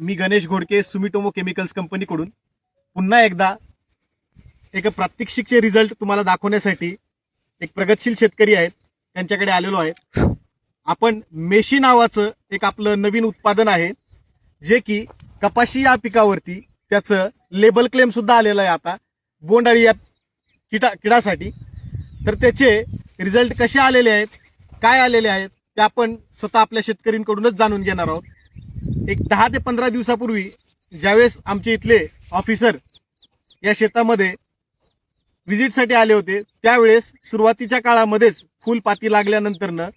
मी Ganesh Ghodke Sumitomo chemicals कंपनीकडून पुन्हा एकदा एक प्रात्यक्षिकचे रिझल्ट तुम्हाला दाखवण्यासाठी एक प्रगतशील शेतकरी आहेत त्यांच्याकडे आलेलो आहे आपण मेशी नावाचं एक आपलं नवीन उत्पादन आहे जे की कपाशी या पिकावरती त्याचं लेबल क्लेम सुद्धा आलेलं आहे आता बोंडाळी या किटा किडासाठी तर त्याचे रिझल्ट कसे आलेले आहेत काय आलेले आहेत ते आपण स्वतः आपल्या शेतकऱ्यांकडूनच जाणून घेणार आहोत. एक दहा ते पंधरा दिवसापूर्वी ज्यावेळेस आमचे इथले ऑफिसर या शेतामध्ये व्हिजिटसाठी आले होते त्यावेळेस सुरुवातीच्या काळामध्येच फुलपाती लागल्यानंतरनं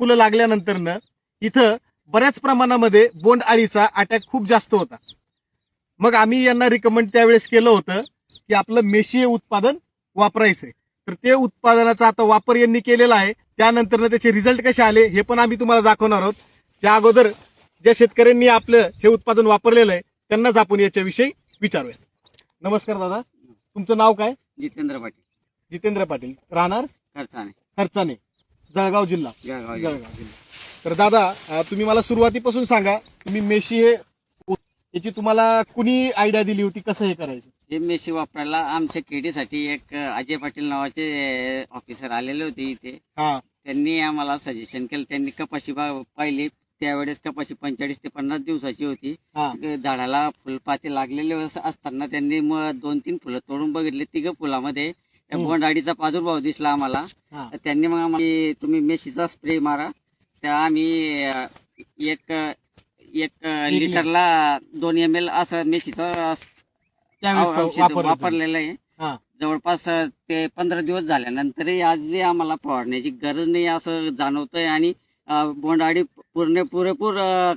फुलं लागल्यानंतरनं इथं बऱ्याच प्रमाणामध्ये बोंड अळीचा अटॅक खूप जास्त होता. मग आम्ही यांना रिकमेंड त्यावेळेस केलं होतं की आपलं मेशीय उत्पादन वापरायचंय. तर ते उत्पादनाचा आता वापर यांनी केलेला आहे त्यानंतरनं त्याचे रिझल्ट कसे आले हे पण आम्ही तुम्हाला दाखवणार आहोत. त्या अगोदर ज्या शेतकऱ्यांनी आपलं हे उत्पादन वापरलेलं आहे त्यांनाच आपण याच्याविषयी विचारूया. नमस्कार दादा. तुमचं नाव काय? जितेंद्र पाटील. जितेंद्र पाटील. राहणार? खर्चाने खर्चाने जळगाव जिल्हा. जळगाव जळगाव जिल्हा. तर दादा अं, तुम्ही मला सुरुवातीपासून सांगा तुम्ही मेशी हे उ- याची तुम्हाला कुणी आयडिया दिली होती कसं हे करायचं? हे मेशी वापरायला आमच्या केडीसाठी एक अजय पाटील नावाचे ऑफिसर आलेले होते इथे. हा. त्यांनी आम्हाला सजेशन केलं. त्यांनी कपाशी बा- पाहिली. त्यावेळेस कपाशी पंचेचाळीस ते पन्नास दिवसाची होती. हा. झाडाला फुलपाती लागलेले अस- असताना त्यांनी मग दोन तीन फुलं तोडून बघितले. तिघ फुलामध्ये त्या हम्म. प्रादुर्भाव दिसला आम्हाला. हा. तर त्यांनी मग आम्हाला की तुम्ही मेशीचा स्प्रे मारा. त्या आम्ही अं, एक एक लिटरला दोन एम एल असं मेशीचा त्यावेळेस औ- औषध वापरलं तुम्ही. वापरलेलं आहे. हा. जवळपास अं, ते पंधरा दिवस झाल्यानंतरही आज बी आम्हाला फवारण्याची गरज नाही असं जाणवतंय आणि बोंडाळी पूर्ण पुरेपूर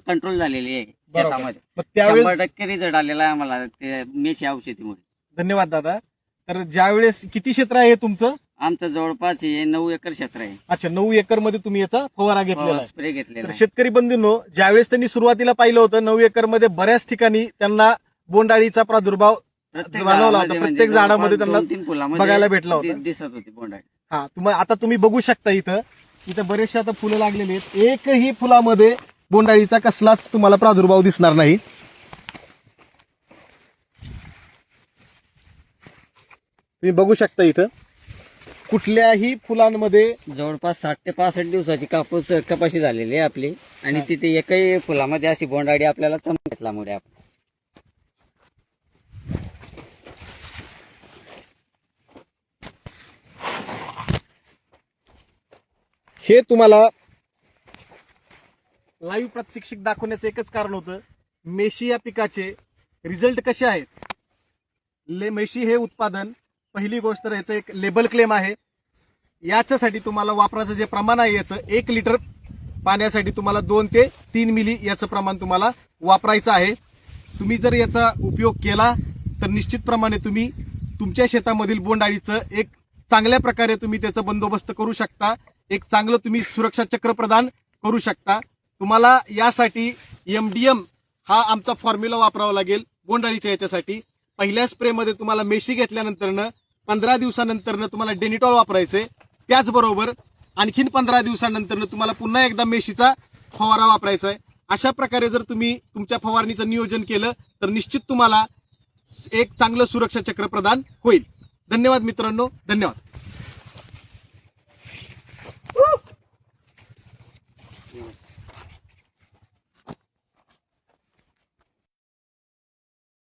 कंट्रोल झालेली आहे बरोबर. शेतामध्ये. मग त्यावेळेस शंभर टक्के रिझल्ट आलेला आहे आम्हाला. ते मेशी औषधीमुळे. धन्यवाद दादा. तर ज्यावेळेस किती क्षेत्र आहे तुमचं? आमचं जवळपास हे नऊ एकर क्षेत्र आहे. अच्छा नऊ एकरमध्ये तुम्ही याचा फवारा घेतलेला आहे. स्प्रे घेतलेला तर आहे. शेतकरी बंधूंनो ज्यावेळेस त्यांनी सुरुवातीला पाहिलं होतं नऊ एकरमध्ये बऱ्याच ठिकाणी त्यांना बोंडाळीचा प्रादुर्भाव प्रत्येक जाणवला होता. झाडामध्ये म्हणजे प्रत्येक झाडामध्ये जवळपास त्यांना दोन-तीन फुलामध्ये बघायला भेटला होता. दि- दिसत होती बोंडाळी हा तुम्हाला आता तुम्ही बघू शकता इथं. इथं बरेचसे आता फुलं लागलेली आहेत. एकही फुलामध्ये बोंडाळीचा कसलाच तुम्हाला प्रादुर्भाव दिसणार नाही. तुम्ही बघू शकता इथं. कुठल्याही फुलांमध्ये जवळपास साठ ते पासष्ट दिवसाची कापूस कपाशी झालेली आहे आपली. आणि तिथे एकही फुलामध्ये अशी बोंडाडी आपल्याला चमक घेतल्यामुळे आपण हे तुम्हाला लाईव्ह प्रात्यक्षिक दाखवण्याचं एकच कारण होतं. मेशी या पिकाचे रिझल्ट कसे आहेत? ले मेशी हे उत्पादन पहिली गोष्ट तर याचं एक लेबल क्लेम आहे. याच्यासाठी तुम्हाला वापराचं जे प्रमाण आहे याचं एक लिटर पाण्यासाठी तुम्हाला दोन ते तीन मिली याचं प्रमाण तुम्हाला वापरायचं आहे. तुम्ही जर याचा उपयोग केला तर निश्चितप्रमाणे तुम्ही तुमच्या शेतामधील बोंडाळीचं एक चांगल्या प्रकारे तुम्ही त्याचा बंदोबस्त करू शकता. एक चांगलं तुम्ही सुरक्षा चक्र प्रदान करू शकता. तुम्हाला यासाठी एम डी एम हा आमचा फॉर्म्युला वापरावा लागेल बोंडाळीच्या याच्यासाठी. पहिल्या स्प्रेमध्ये तुम्हाला मेशी घेतल्यानंतरनं पंधरा दिवसानंतरनं तुम्हाला डेनिटॉल वापरायचे त्याचबरोबर आणखीन पंधरा दिवसानंतरनं तुम्हाला पुन्हा एकदा मेशीचा फवारा वापरायचा आहे अशा प्रकारे जर तुम्ही तुमच्या फवारणीचं नियोजन केलं तर निश्चित तुम्हाला एक चांगलं सुरक्षा चक्र प्रदान होईल. धन्यवाद मित्रांनो. धन्यवाद. you.